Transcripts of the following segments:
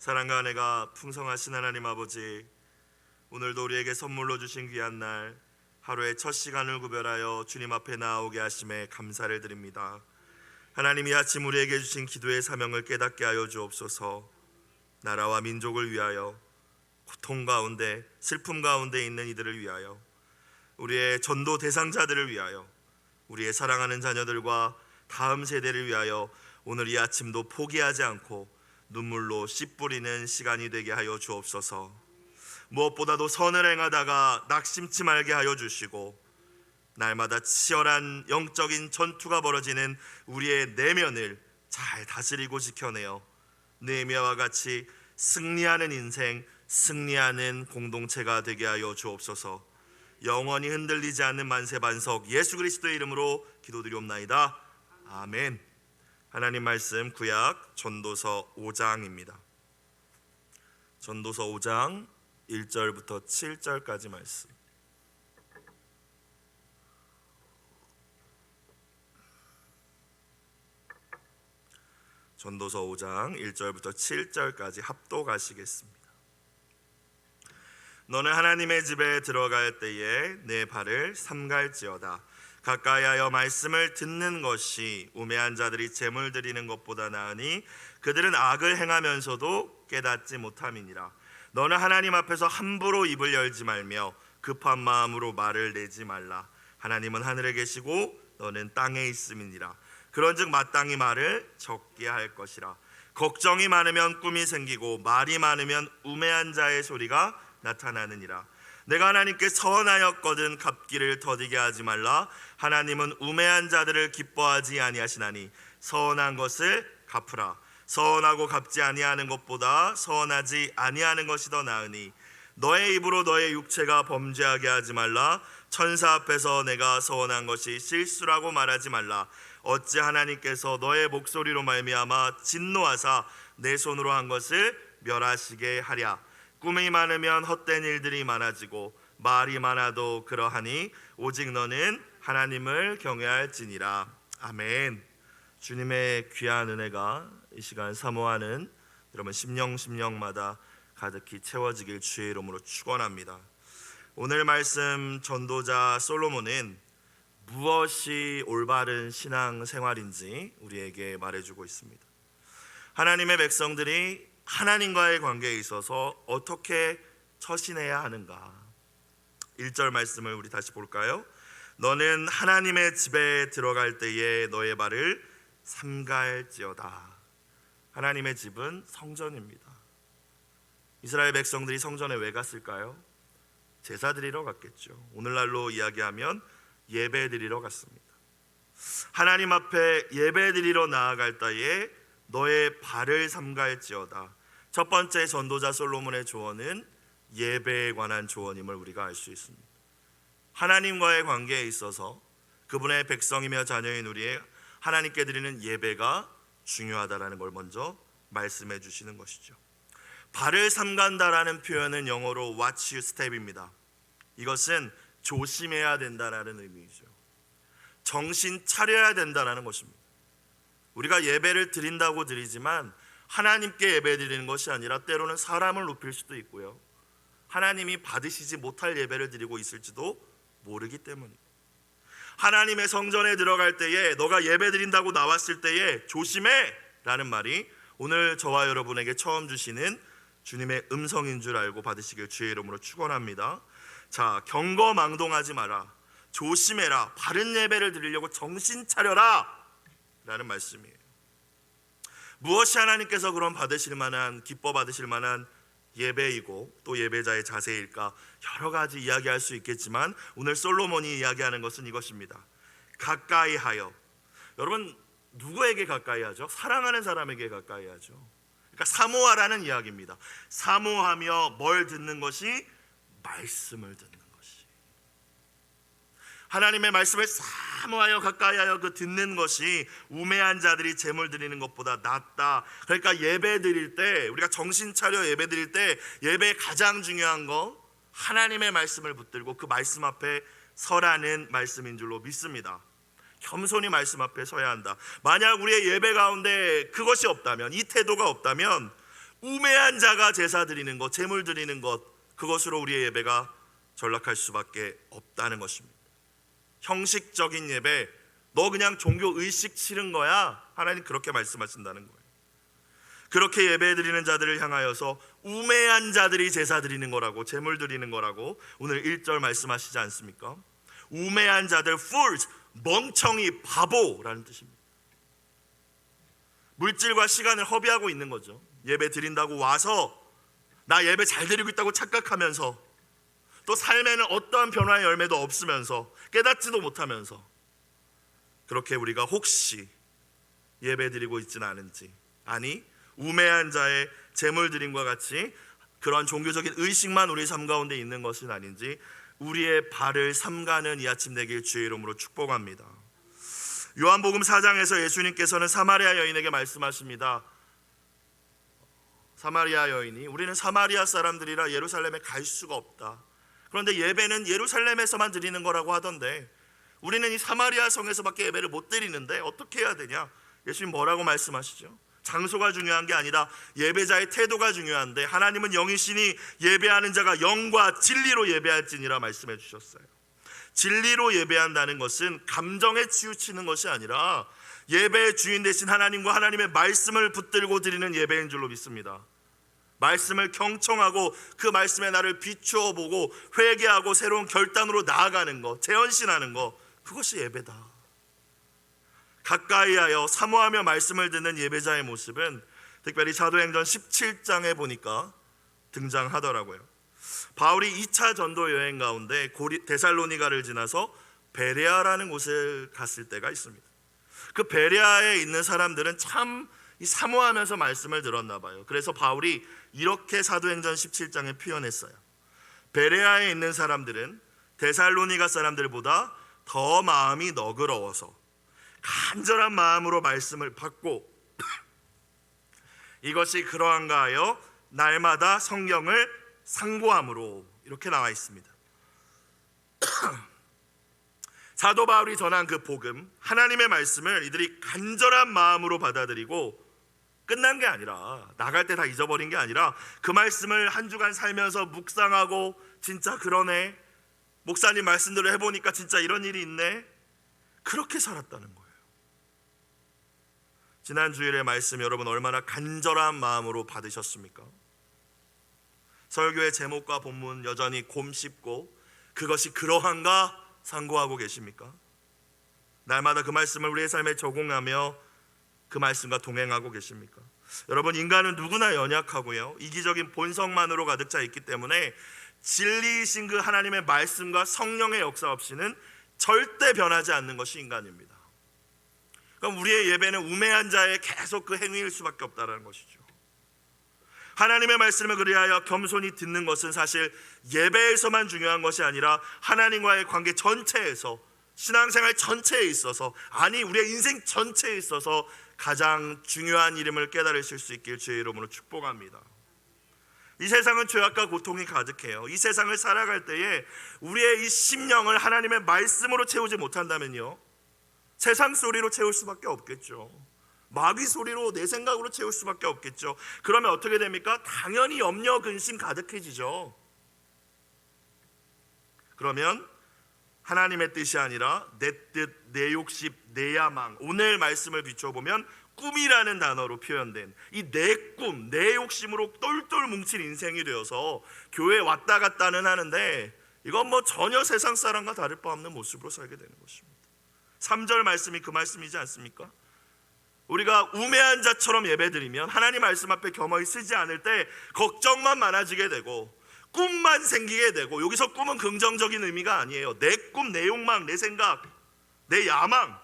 사랑과 은혜가 풍성하신 하나님 아버지 오늘도 우리에게 선물로 주신 귀한 날 하루의 첫 시간을 구별하여 주님 앞에 나오게 하심에 감사를 드립니다. 하나님 이 아침 우리에게 주신 기도의 사명을 깨닫게 하여 주옵소서. 나라와 민족을 위하여 고통 가운데 슬픔 가운데 있는 이들을 위하여 우리의 전도 대상자들을 위하여 우리의 사랑하는 자녀들과 다음 세대를 위하여 오늘 이 아침도 포기하지 않고 눈물로 씨 뿌리는 시간이 되게 하여 주옵소서. 무엇보다도 선을 행하다가 낙심치 말게 하여 주시고 날마다 치열한 영적인 전투가 벌어지는 우리의 내면을 잘 다스리고 지켜내어 느헤미야와 같이 승리하는 인생, 승리하는 공동체가 되게 하여 주옵소서. 영원히 흔들리지 않는 만세 반석 예수 그리스도의 이름으로 기도드리옵나이다. 아멘. 하나님 말씀 구약 전도서 5장입니다. 전도서 5장 1절부터 7절까지 말씀. 전도서 5장 1절부터 7절까지 합독하시겠습니다. 너는 하나님의 집에 들어갈 때에 내 발을 삼갈지어다. 가까이하여 말씀을 듣는 것이 우매한 자들이 재물 드리는 것보다 나으니 그들은 악을 행하면서도 깨닫지 못함이니라. 너는 하나님 앞에서 함부로 입을 열지 말며 급한 마음으로 말을 내지 말라. 하나님은 하늘에 계시고 너는 땅에 있음이니라. 그런즉 마땅히 말을 적게 할 것이라. 걱정이 많으면 꿈이 생기고 말이 많으면 우매한 자의 소리가 나타나느니라. 내가 하나님께 서원하였거든 갚기를 더디게 하지 말라. 하나님은 우매한 자들을 기뻐하지 아니하시나니 서원한 것을 갚으라. 서원하고 갚지 아니하는 것보다 서원하지 아니하는 것이 더 나으니 너의 입으로 너의 육체가 범죄하게 하지 말라. 천사 앞에서 내가 서원한 것이 실수라고 말하지 말라. 어찌 하나님께서 너의 목소리로 말미암아 진노하사 내 손으로 한 것을 멸하시게 하랴. 꿈이 많으면 헛된 일들이 많아지고 말이 많아도 그러하니 오직 너는 하나님을 경외할지니라. 아멘. 주님의 귀한 은혜가 이 시간 사모하는 여러분 심령 심령마다 가득히 채워지길 주의 이름으로 축원합니다. 오늘 말씀 전도자 솔로몬은 무엇이 올바른 신앙 생활인지 우리에게 말해주고 있습니다. 하나님의 백성들이 하나님과의 관계에 있어서 어떻게 처신해야 하는가? 1절 말씀을 우리 다시 볼까요? 너는 하나님의 집에 들어갈 때에 너의 발을 삼갈지어다. 하나님의 집은 성전입니다. 이스라엘 백성들이 성전에 왜 갔을까요? 제사 드리러 갔겠죠. 오늘날로 이야기하면 예배 드리러 갔습니다. 하나님 앞에 예배 드리러 나아갈 때에 너의 발을 삼갈지어다. 첫 번째 전도자 솔로몬의 조언은 예배에 관한 조언임을 우리가 알 수 있습니다. 하나님과의 관계에 있어서 그분의 백성이며 자녀인 우리의 하나님께 드리는 예배가 중요하다라는 걸 먼저 말씀해 주시는 것이죠. 발을 삼간다라는 표현은 영어로 watch you step입니다. 이것은 조심해야 된다라는 의미이죠. 정신 차려야 된다라는 것입니다. 우리가 예배를 드린다고 드리지만 하나님께 예배 드리는 것이 아니라 때로는 사람을 높일 수도 있고요. 하나님이 받으시지 못할 예배를 드리고 있을지도 모르기 때문입니다. 하나님의 성전에 들어갈 때에 너가 예배 드린다고 나왔을 때에 조심해 라는 말이 오늘 저와 여러분에게 처음 주시는 주님의 음성인 줄 알고 받으시길 주의 이름으로 축원합니다. 자, 경거 망동하지 마라. 조심해라. 바른 예배를 드리려고 정신 차려라. 라는 말씀이에요. 무엇이 하나님께서 그런 받으실 만한 기뻐 받으실 만한 예배이고 또 예배자의 자세일까 여러 가지 이야기할 수 있겠지만 오늘 솔로몬이 이야기하는 것은 이것입니다. 가까이 하여 여러분 누구에게 가까이 하죠? 사랑하는 사람에게 가까이 하죠. 그러니까 사모하라는 이야기입니다. 사모하며 뭘 듣는 것이 말씀을 듣는. 하나님의 말씀을 사모하여 가까이하여 그 듣는 것이 우매한 자들이 제물 드리는 것보다 낫다. 그러니까 예배 드릴 때 우리가 정신 차려 예배 드릴 때 예배 가장 중요한 거 하나님의 말씀을 붙들고 그 말씀 앞에 서라는 말씀인 줄로 믿습니다. 겸손히 말씀 앞에 서야 한다. 만약 우리의 예배 가운데 그것이 없다면 이 태도가 없다면 우매한 자가 제사 드리는 것, 제물 드리는 것 그것으로 우리의 예배가 전락할 수밖에 없다는 것입니다. 형식적인 예배, 너 그냥 종교 의식 치른 거야. 하나님 그렇게 말씀하신다는 거예요. 그렇게 예배 드리는 자들을 향하여서 우매한 자들이 제사 드리는 거라고 제물 드리는 거라고 오늘 1절 말씀하시지 않습니까? 우매한 자들 fools 멍청이 바보라는 뜻입니다. 물질과 시간을 허비하고 있는 거죠. 예배 드린다고 와서 나 예배 잘 드리고 있다고 착각하면서 또 삶에는 어떠한 변화의 열매도 없으면서 깨닫지도 못하면서 그렇게 우리가 혹시 예배 드리고 있지는 않은지 아니 우매한 자의 재물 드림과 같이 그런 종교적인 의식만 우리 삶 가운데 있는 것은 아닌지 우리의 발을 삼가는 이 아침 되길 주의 이름으로 축복합니다. 요한복음 4장에서 예수님께서는 사마리아 여인에게 말씀하십니다. 사마리아 여인이 우리는 사마리아 사람들이라 예루살렘에 갈 수가 없다. 그런데 예배는 예루살렘에서만 드리는 거라고 하던데 우리는 이 사마리아 성에서밖에 예배를 못 드리는데 어떻게 해야 되냐? 예수님 뭐라고 말씀하시죠? 장소가 중요한 게 아니라 예배자의 태도가 중요한데 하나님은 영이시니 예배하는 자가 영과 진리로 예배할지니라 말씀해 주셨어요. 진리로 예배한다는 것은 감정에 치우치는 것이 아니라 예배의 주인 되신 하나님과 하나님의 말씀을 붙들고 드리는 예배인 줄로 믿습니다. 말씀을 경청하고 그 말씀에 나를 비추어 보고 회개하고 새로운 결단으로 나아가는 것, 재헌신하는 것 그것이 예배다. 가까이하여 사모하며 말씀을 듣는 예배자의 모습은 특별히 사도행전 17장에 보니까 등장하더라고요. 바울이 2차 전도 여행 가운데 고리, 데살로니가를 지나서 베레아라는 곳을 갔을 때가 있습니다. 그 베레아에 있는 사람들은 참 사모하면서 말씀을 들었나 봐요. 그래서 바울이 이렇게 사도행전 17장에 표현했어요. 베레아에 있는 사람들은 데살로니가 사람들보다 더 마음이 너그러워서 간절한 마음으로 말씀을 받고 이것이 그러한가 하여 날마다 성경을 상고함으로 이렇게 나와 있습니다. 사도 바울이 전한 그 복음, 하나님의 말씀을 이들이 간절한 마음으로 받아들이고 끝난 게 아니라 나갈 때 다 잊어버린 게 아니라 그 말씀을 한 주간 살면서 묵상하고 진짜 그러네 목사님 말씀대로 해보니까 진짜 이런 일이 있네 그렇게 살았다는 거예요. 지난 주일의 말씀 여러분 얼마나 간절한 마음으로 받으셨습니까? 설교의 제목과 본문 여전히 곰씹고 그것이 그러한가 상고하고 계십니까? 날마다 그 말씀을 우리의 삶에 적용하며 그 말씀과 동행하고 계십니까? 여러분 인간은 누구나 연약하고요 이기적인 본성만으로 가득 차 있기 때문에 진리이신 그 하나님의 말씀과 성령의 역사 없이는 절대 변하지 않는 것이 인간입니다. 그럼 우리의 예배는 우매한 자의 계속 그 행위일 수밖에 없다는 것이죠. 하나님의 말씀을 그리하여 겸손히 듣는 것은 사실 예배에서만 중요한 것이 아니라 하나님과의 관계 전체에서 신앙생활 전체에 있어서 아니 우리의 인생 전체에 있어서 가장 중요한 이름을 깨달으실 수 있길 주의 이름으로 축복합니다. 이 세상은 죄악과 고통이 가득해요. 이 세상을 살아갈 때에 우리의 이 심령을 하나님의 말씀으로 채우지 못한다면요. 세상 소리로 채울 수밖에 없겠죠. 마귀 소리로 내 생각으로 채울 수밖에 없겠죠. 그러면 어떻게 됩니까? 당연히 염려 근심 가득해지죠. 그러면 하나님의 뜻이 아니라 내 뜻, 내 욕심, 내 야망. 오늘 말씀을 비춰보면 꿈이라는 단어로 표현된 이 내 꿈, 내 욕심으로 똘똘 뭉친 인생이 되어서 교회 왔다 갔다는 하는데 이건 뭐 전혀 세상 사람과 다를 바 없는 모습으로 살게 되는 것입니다. 3절 말씀이 그 말씀이지 않습니까? 우리가 우매한 자처럼 예배드리면 하나님 말씀 앞에 겸허히 쓰지 않을 때 걱정만 많아지게 되고 꿈만 생기게 되고 여기서 꿈은 긍정적인 의미가 아니에요. 내 꿈, 내 욕망, 내 생각, 내 야망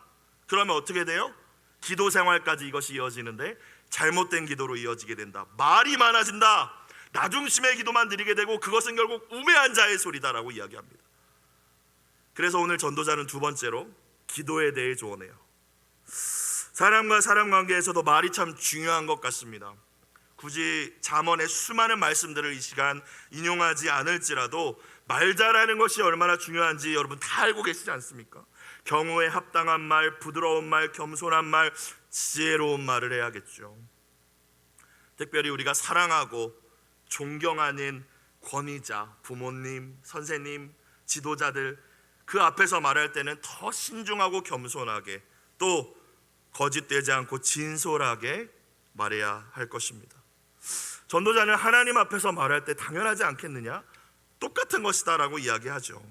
그러면 어떻게 돼요? 기도 생활까지 이것이 이어지는데 잘못된 기도로 이어지게 된다. 말이 많아진다. 나중심의 기도만 드리게 되고 그것은 결국 우매한 자의 소리다라고 이야기합니다. 그래서 오늘 전도자는 두 번째로 기도에 대해 조언해요. 사람과 사람 관계에서도 말이 참 중요한 것 같습니다. 굳이 잠언의 수많은 말씀들을 이 시간 인용하지 않을지라도 말 잘하는 것이 얼마나 중요한지 여러분 다 알고 계시지 않습니까? 경우에 합당한 말, 부드러운 말, 겸손한 말, 지혜로운 말을 해야겠죠. 특별히 우리가 사랑하고 존경하는 권위자, 부모님, 선생님, 지도자들 그 앞에서 말할 때는 더 신중하고 겸손하게 또 거짓되지 않고 진솔하게 말해야 할 것입니다. 전도자는 하나님 앞에서 말할 때 당연하지 않겠느냐? 똑같은 것이다라고 이야기하죠.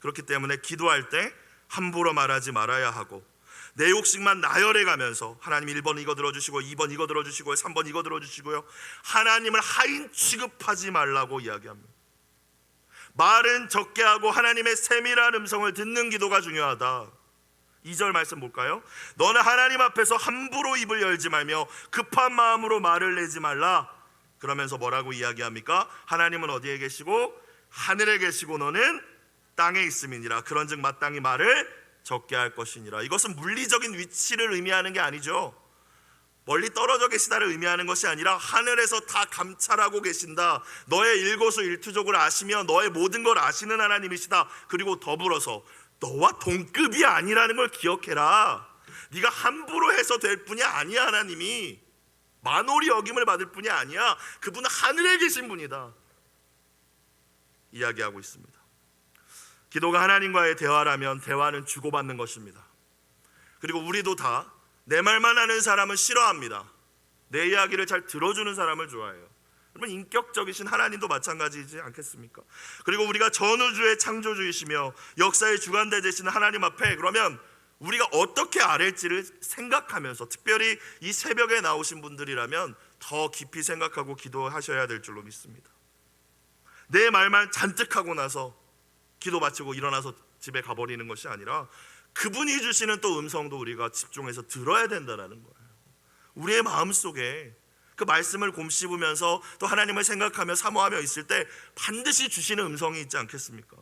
그렇기 때문에 기도할 때 함부로 말하지 말아야 하고 내 욕심만 나열해 가면서 하나님 1번 이거 들어주시고 2번 이거 들어주시고 3번 이거 들어주시고요. 하나님을 하인 취급하지 말라고 이야기합니다. 말은 적게 하고 하나님의 세밀한 음성을 듣는 기도가 중요하다. 2절 말씀 볼까요? 너는 하나님 앞에서 함부로 입을 열지 말며 급한 마음으로 말을 내지 말라. 그러면서 뭐라고 이야기합니까? 하나님은 어디에 계시고 하늘에 계시고 너는 땅에 있음이니라. 그런즉 마땅히 말을 적게 할 것이니라. 이것은 물리적인 위치를 의미하는 게 아니죠. 멀리 떨어져 계시다를 의미하는 것이 아니라 하늘에서 다 감찰하고 계신다. 너의 일거수일투족을 아시며 너의 모든 걸 아시는 하나님이시다. 그리고 더불어서 너와 동급이 아니라는 걸 기억해라. 네가 함부로 해서 될 뿐이 아니야 하나님이 만홀이 여김을 받을 뿐이 아니야. 그분은 하늘에 계신 분이다. 이야기하고 있습니다. 기도가 하나님과의 대화라면 대화는 주고받는 것입니다. 그리고 우리도 다 내 말만 하는 사람은 싫어합니다. 내 이야기를 잘 들어주는 사람을 좋아해요. 여러분 인격적이신 하나님도 마찬가지지 않겠습니까? 그리고 우리가 전우주의 창조주이시며 역사의 주관대제신 하나님 앞에 그러면 우리가 어떻게 아랠지를 생각하면서 특별히 이 새벽에 나오신 분들이라면 더 깊이 생각하고 기도하셔야 될 줄로 믿습니다. 내 말만 잔뜩 하고 나서 기도 마치고 일어나서 집에 가버리는 것이 아니라 그분이 주시는 또 음성도 우리가 집중해서 들어야 된다는 거예요. 우리의 마음 속에 그 말씀을 곰씹으면서 또 하나님을 생각하며 사모하며 있을 때 반드시 주시는 음성이 있지 않겠습니까?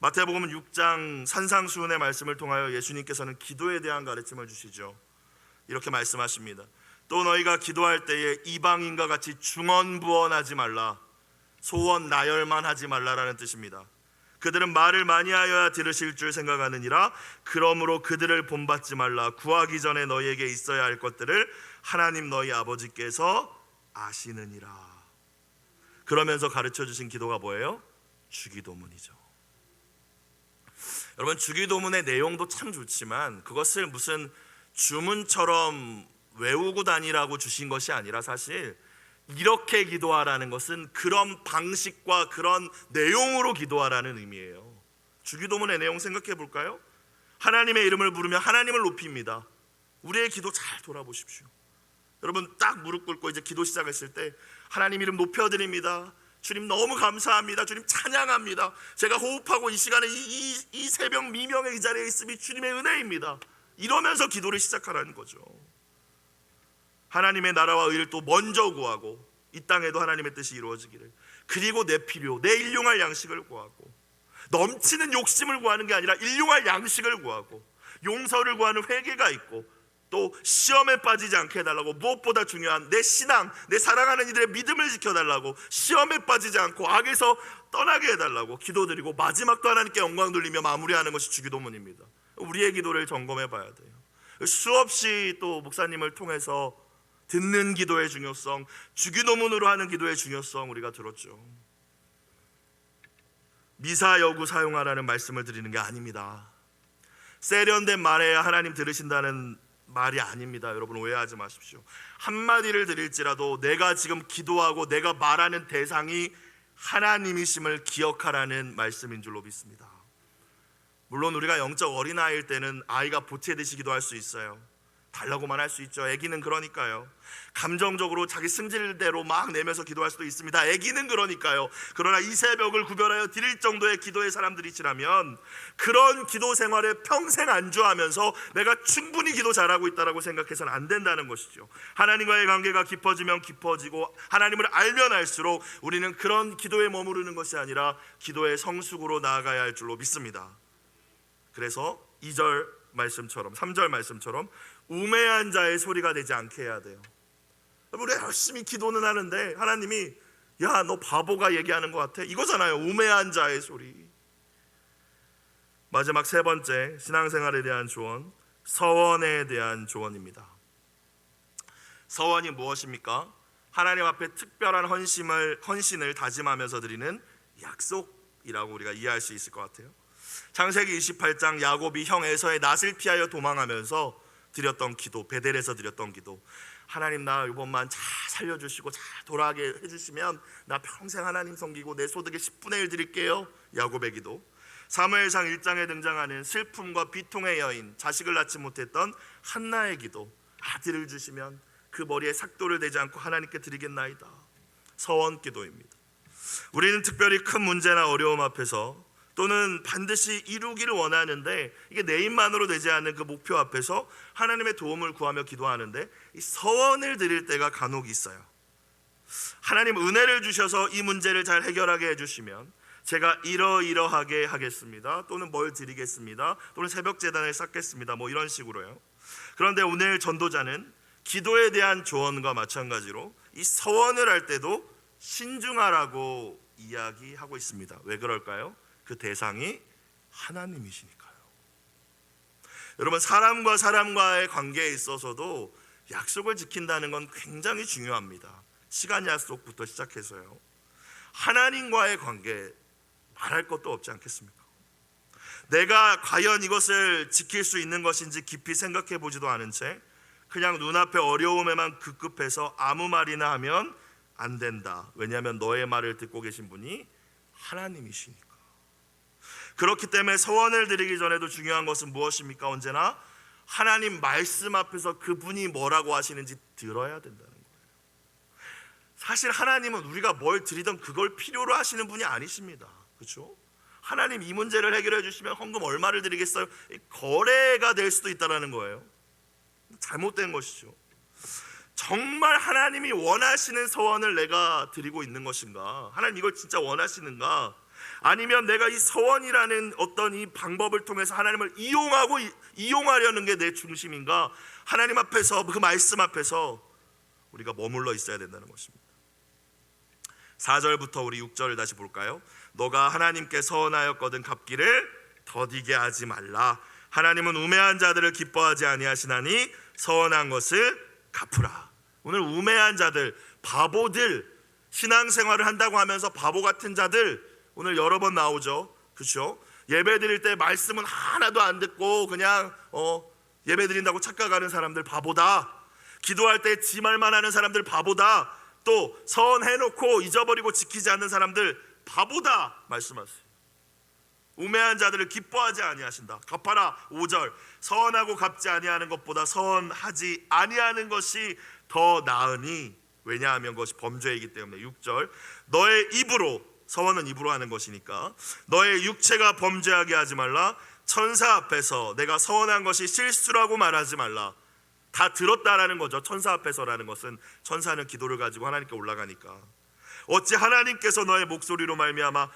마태복음 6장 산상수훈의 말씀을 통하여 예수님께서는 기도에 대한 가르침을 주시죠. 이렇게 말씀하십니다. 또 너희가 기도할 때에 이방인과 같이 중언부언하지 말라. 소원 나열만 하지 말라라는 뜻입니다. 그들은 말을 많이 하여야 들으실 줄 생각하느니라 그러므로 그들을 본받지 말라 구하기 전에 너희에게 있어야 할 것들을 하나님 너희 아버지께서 아시느니라 그러면서 가르쳐 주신 기도가 뭐예요? 주기도문이죠 여러분 주기도문의 내용도 참 좋지만 그것을 무슨 주문처럼 외우고 다니라고 주신 것이 아니라 사실 이렇게 기도하라는 것은 그런 방식과 그런 내용으로 기도하라는 의미예요. 주기도문의 내용 생각해 볼까요? 하나님의 이름을 부르며 하나님을 높입니다. 우리의 기도 잘 돌아보십시오. 여러분 딱 무릎 꿇고 이제 기도 시작했을 때 하나님 이름 높여드립니다. 주님 너무 감사합니다. 주님 찬양합니다. 제가 호흡하고 이 시간에 이, 이, 이 새벽 미명의 이 자리에 있음이 주님의 은혜입니다. 이러면서 기도를 시작하라는 거죠. 하나님의 나라와 의를 또 먼저 구하고 이 땅에도 하나님의 뜻이 이루어지기를 그리고 내 필요, 내 일용할 양식을 구하고 넘치는 욕심을 구하는 게 아니라 일용할 양식을 구하고 용서를 구하는 회개가 있고 또 시험에 빠지지 않게 해달라고 무엇보다 중요한 내 신앙, 내 사랑하는 이들의 믿음을 지켜달라고 시험에 빠지지 않고 악에서 떠나게 해달라고 기도드리고 마지막도 하나님께 영광 돌리며 마무리하는 것이 주기도문입니다. 우리의 기도를 점검해 봐야 돼요. 수없이 또 목사님을 통해서 듣는 기도의 중요성, 주기도문으로 하는 기도의 중요성 우리가 들었죠. 미사 여구 사용하라는 말씀을 드리는 게 아닙니다. 세련된 말에 하나님 들으신다는 말이 아닙니다. 여러분 오해하지 마십시오. 한마디를 드릴지라도 내가 지금 기도하고 내가 말하는 대상이 하나님이심을 기억하라는 말씀인 줄로 믿습니다. 물론 우리가 영적 어린아이일 때는 아이가 보채듯이 기도할 수 있어요. 달라고만 할 수 있죠. 아기는 그러니까요. 감정적으로 자기 승질대로 막 내면서 기도할 수도 있습니다. 아기는 그러니까요. 그러나 이 새벽을 구별하여 드릴 정도의 기도의 사람들이시라면 그런 기도 생활에 평생 안주하면서 내가 충분히 기도 잘하고 있다라고 생각해서는 안 된다는 것이죠. 하나님과의 관계가 깊어지면 깊어지고 하나님을 알면 알수록 우리는 그런 기도에 머무르는 것이 아니라 기도의 성숙으로 나아가야 할 줄로 믿습니다. 그래서 2절 말씀처럼 3절 말씀처럼 우매한 자의 소리가 되지 않게 해야 돼요. 우리 열심히 기도는 하는데 하나님이 야 너 바보가 얘기하는 것 같아 이거잖아요. 우매한 자의 소리. 마지막 세 번째 신앙생활에 대한 조언 서원에 대한 조언입니다. 서원이 무엇입니까? 하나님 앞에 특별한 헌신을 헌신을 다짐하면서 드리는 약속이라고 우리가 이해할 수 있을 것 같아요. 창세기 28장 야곱이 형 에서의 낯을 피하여 도망하면서 드렸던 기도, 베델에서 드렸던 기도. 하나님 나 이번만 잘 살려주시고 잘 돌아가게 해주시면 나 평생 하나님 섬기고 내 소득의 10분의 1 드릴게요. 야곱의 기도. 사무엘상 1장에 등장하는 슬픔과 비통의 여인, 자식을 낳지 못했던 한나의 기도. 아들을 주시면 그 머리에 삭도를 대지 않고 하나님께 드리겠나이다. 서원 기도입니다. 우리는 특별히 큰 문제나 어려움 앞에서 또는 반드시 이루기를 원하는데 이게 내 힘만으로 되지 않는 그 목표 앞에서 하나님의 도움을 구하며 기도하는데 이 서원을 드릴 때가 간혹 있어요. 하나님 은혜를 주셔서 이 문제를 잘 해결하게 해주시면 제가 이러이러하게 하겠습니다. 또는 뭘 드리겠습니다. 또는 새벽 재단을 쌓겠습니다. 뭐 이런 식으로요. 그런데 오늘 전도자는 기도에 대한 조언과 마찬가지로 이 서원을 할 때도 신중하라고 이야기하고 있습니다. 왜 그럴까요? 그 대상이 하나님이시니까요. 여러분 사람과 사람과의 관계에 있어서도 약속을 지킨다는 건 굉장히 중요합니다. 시간 약속부터 시작해서요. 하나님과의 관계 말할 것도 없지 않겠습니까? 내가 과연 이것을 지킬 수 있는 것인지 깊이 생각해 보지도 않은 채 그냥 눈앞에 어려움에만 급급해서 아무 말이나 하면 안 된다. 왜냐하면 너의 말을 듣고 계신 분이 하나님이시니까. 그렇기 때문에 서원을 드리기 전에도 중요한 것은 무엇입니까? 언제나 하나님 말씀 앞에서 그분이 뭐라고 하시는지 들어야 된다는 거예요. 사실 하나님은 우리가 뭘 드리든 그걸 필요로 하시는 분이 아니십니다. 그렇죠? 하나님 이 문제를 해결해 주시면 헌금 얼마를 드리겠어요? 이 거래가 될 수도 있다라는 거예요. 잘못된 것이죠. 정말 하나님이 원하시는 서원을 내가 드리고 있는 것인가? 하나님 이걸 진짜 원하시는가? 아니면 내가 이 서원이라는 어떤 이 방법을 통해서 하나님을 이용하고 이- 이용하려는 게 내 중심인가? 하나님 앞에서 그 말씀 앞에서 우리가 머물러 있어야 된다는 것입니다. 4절부터 우리 6절을 다시 볼까요? 너가 하나님께 서원하였거든 갚기를 더디게 하지 말라. 하나님은 우매한 자들을 기뻐하지 아니하시나니 서원한 것을 갚으라. 오늘 우매한 자들, 바보들, 신앙생활을 한다고 하면서 바보 같은 자들 오늘 여러 번 나오죠. 그렇죠? 예배 드릴 때 말씀은 하나도 안 듣고 그냥 어 예배 드린다고 착각하는 사람들 바보다. 기도할 때 지 말만 하는 사람들 바보다. 또 서원해놓고 잊어버리고 지키지 않는 사람들 바보다 말씀하세요. 우매한 자들을 기뻐하지 아니하신다. 갚아라 5절 서원하고 갚지 아니하는 것보다 서원하지 아니하는 것이 더 나으니 왜냐하면 그것이 범죄이기 때문에 6절 너의 입으로 서원은 입으로 하는 것이니까. 너의 육체가 범죄하게 하지 말라. 천사 앞에서 내가 서원한 것이 실수라고 말하지 말라. 다 들었다라는 거죠. 천사 앞에서라는 것은 천사는 기도를 가지고 하나님께 올라가니까. 어찌 하나님께서 너의 목소리로 말미암아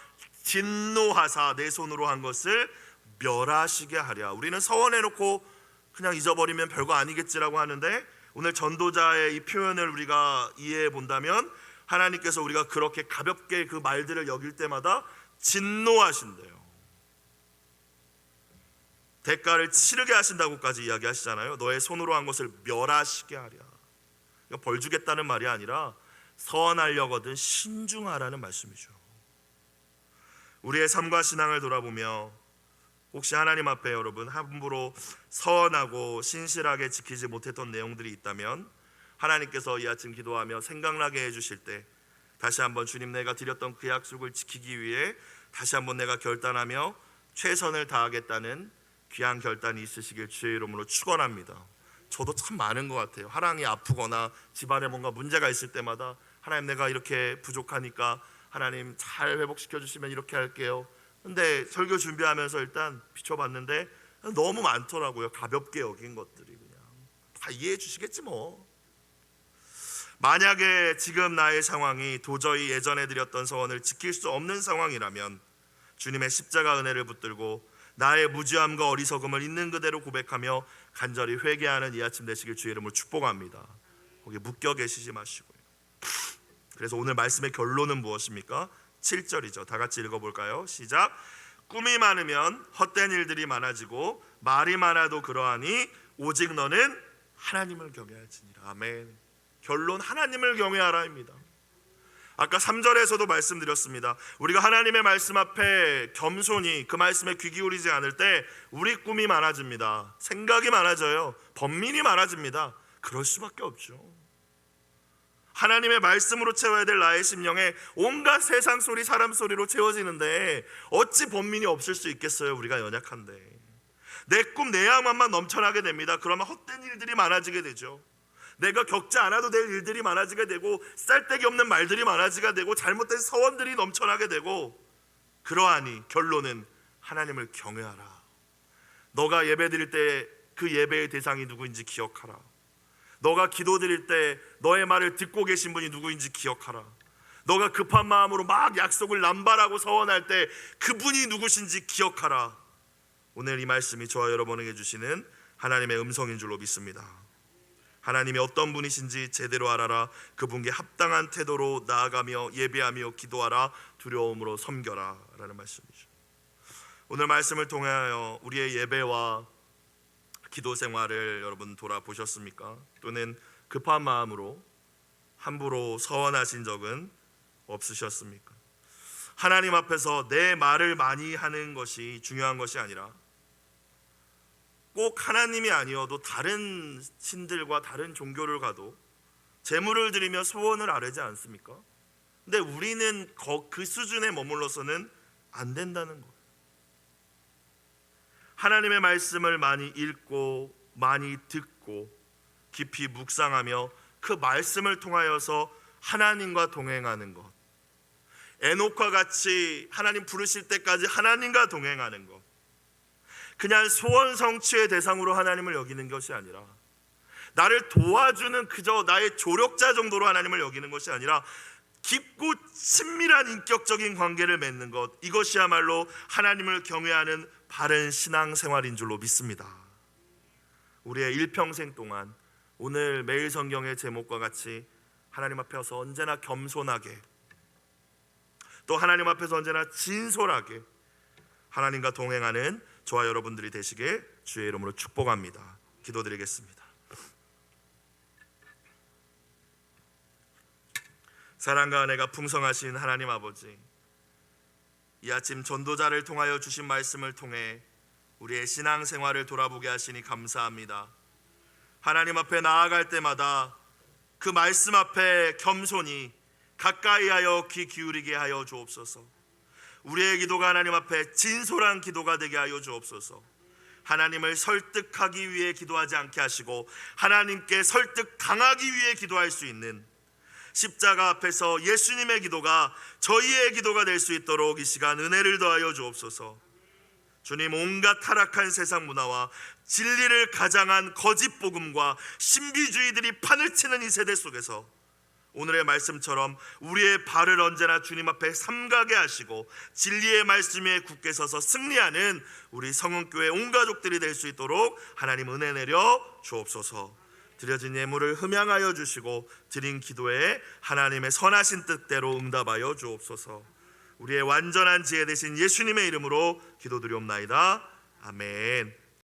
진노하사 내 손으로 한 것을 멸하시게 하랴. 우리는 서원해 놓고 그냥 잊어버리면 별거 아니겠지라고 하는데 오늘 전도자의 이 표현을 우리가 이해해 본다면 하나님께서 우리가 그렇게 가볍게 그 말들을 여길 때마다 진노하신대요. 대가를 치르게 하신다고까지 이야기하시잖아요. 너의 손으로 한 것을 멸하시게 하랴. 벌 주겠다는 말이 아니라 서원하려거든 신중하라는 말씀이죠. 우리의 삶과 신앙을 돌아보며 혹시 하나님 앞에 여러분 함부로 서원하고 신실하게 지키지 못했던 내용들이 있다면 하나님께서 이 아침 기도하며 생각나게 해주실 때 다시 한번 주님 내가 드렸던 그 약속을 지키기 위해 다시 한번 내가 결단하며 최선을 다하겠다는 귀한 결단이 있으시길 주의 이름으로 축원합니다. 저도 참 많은 것 같아요. 하랑이 아프거나 집안에 뭔가 문제가 있을 때마다 하나님 내가 이렇게 부족하니까 하나님 잘 회복시켜 주시면 이렇게 할게요. 근데 설교 준비하면서 일단 비춰봤는데 너무 많더라고요. 가볍게 여긴 것들이 그냥 다 이해해 주시겠지 뭐. 만약에 지금 나의 상황이 도저히 예전에 드렸던 서원을 지킬 수 없는 상황이라면 주님의 십자가 은혜를 붙들고 나의 무지함과 어리석음을 있는 그대로 고백하며 간절히 회개하는 이 아침 되시길 주의 이름으로 축복합니다. 거기 묶여 계시지 마시고요. 그래서 오늘 말씀의 결론은 무엇입니까? 7절이죠. 다 같이 읽어 볼까요? 시작. 꿈이 많으면 헛된 일들이 많아지고 말이 많아도 그러하니 오직 너는 하나님을 경외할지니라. 아멘. 결론 하나님을 경외하라입니다. 아까 3절에서도 말씀드렸습니다. 우리가 하나님의 말씀 앞에 겸손히 그 말씀에 귀 기울이지 않을 때 우리 꿈이 많아집니다. 생각이 많아져요. 번민이 많아집니다. 그럴 수밖에 없죠. 하나님의 말씀으로 채워야 될 나의 심령에 온갖 세상 소리, 사람 소리로 채워지는데 어찌 번민이 없을 수 있겠어요? 우리가 연약한데. 내 꿈, 내 야망만 넘쳐나게 됩니다. 그러면 헛된 일들이 많아지게 되죠. 내가 겪지 않아도 될 일들이 많아지게 되고 쌀데기 없는 말들이 많아지게 되고 잘못된 서원들이 넘쳐나게 되고 그러하니 결론은 하나님을 경외하라. 너가 예배 드릴 때 그 예배의 대상이 누구인지 기억하라. 너가 기도 드릴 때 너의 말을 듣고 계신 분이 누구인지 기억하라. 너가 급한 마음으로 막 약속을 남발하고 서원할 때 그분이 누구신지 기억하라. 오늘 이 말씀이 저와 여러분에게 주시는 하나님의 음성인 줄로 믿습니다. 하나님이 어떤 분이신지 제대로 알아라. 그분께 합당한 태도로 나아가며 예배하며 기도하라. 두려움으로 섬겨라라는 말씀이죠. 오늘 말씀을 통하여 우리의 예배와 기도 생활을 여러분 돌아보셨습니까? 또는 급한 마음으로 함부로 서원하신 적은 없으셨습니까? 하나님 앞에서 내 말을 많이 하는 것이 중요한 것이 아니라 꼭 하나님이 아니어도 다른 신들과 다른 종교를 가도 제물을 드리며 소원을 아뢰지 않습니까? 근데 우리는 거- 그 수준에 머물러서는 안 된다는 거예요. 하나님의 말씀을 많이 읽고 많이 듣고 깊이 묵상하며 그 말씀을 통하여서 하나님과 동행하는 것. 에녹과 같이 하나님 부르실 때까지 하나님과 동행하는 것. 그냥 소원 성취의 대상으로 하나님을 여기는 것이 아니라 나를 도와주는 그저 나의 조력자 정도로 하나님을 여기는 것이 아니라 깊고 친밀한 인격적인 관계를 맺는 것 이것이야말로 하나님을 경외하는 바른 신앙 생활인 줄로 믿습니다. 우리의 일평생 동안 오늘 매일 성경의 제목과 같이 하나님 앞에서 언제나 겸손하게 또 하나님 앞에서 언제나 진솔하게 하나님과 동행하는 저와 여러분들이 되시게 주의 이름으로 축복합니다. 기도드리겠습니다. 사랑과 은혜가 풍성하신 하나님 아버지 이 아침 전도자를 통하여 주신 말씀을 통해 우리의 신앙 생활을 돌아보게 하시니 감사합니다. 하나님 앞에 나아갈 때마다 그 말씀 앞에 겸손히 가까이 하여 귀 기울이게 하여 주옵소서. 우리의 기도가 하나님 앞에 진솔한 기도가 되게 하여 주옵소서. 하나님을 설득하기 위해 기도하지 않게 하시고 하나님께 설득 당하기 위해 기도할 수 있는 십자가 앞에서 예수님의 기도가 저희의 기도가 될 수 있도록 이 시간 은혜를 더하여 주옵소서. 주님 온갖 타락한 세상 문화와 진리를 가장한 거짓 복음과 신비주의들이 판을 치는 이 세대 속에서 오늘의 말씀처럼 우리의 발을 언제나 주님 앞에 삼가게 하시고 진리의 말씀 위에 굳게 서서 승리하는 우리 성은교회 온 가족들이 될 수 있도록 하나님 은혜 내려 주옵소서. 드려진 예물을 흠양하여 주시고 드린 기도에 하나님의 선하신 뜻대로 응답하여 주옵소서. 우리의 완전한 지혜 되신 예수님의 이름으로 기도드리옵나이다. 아멘.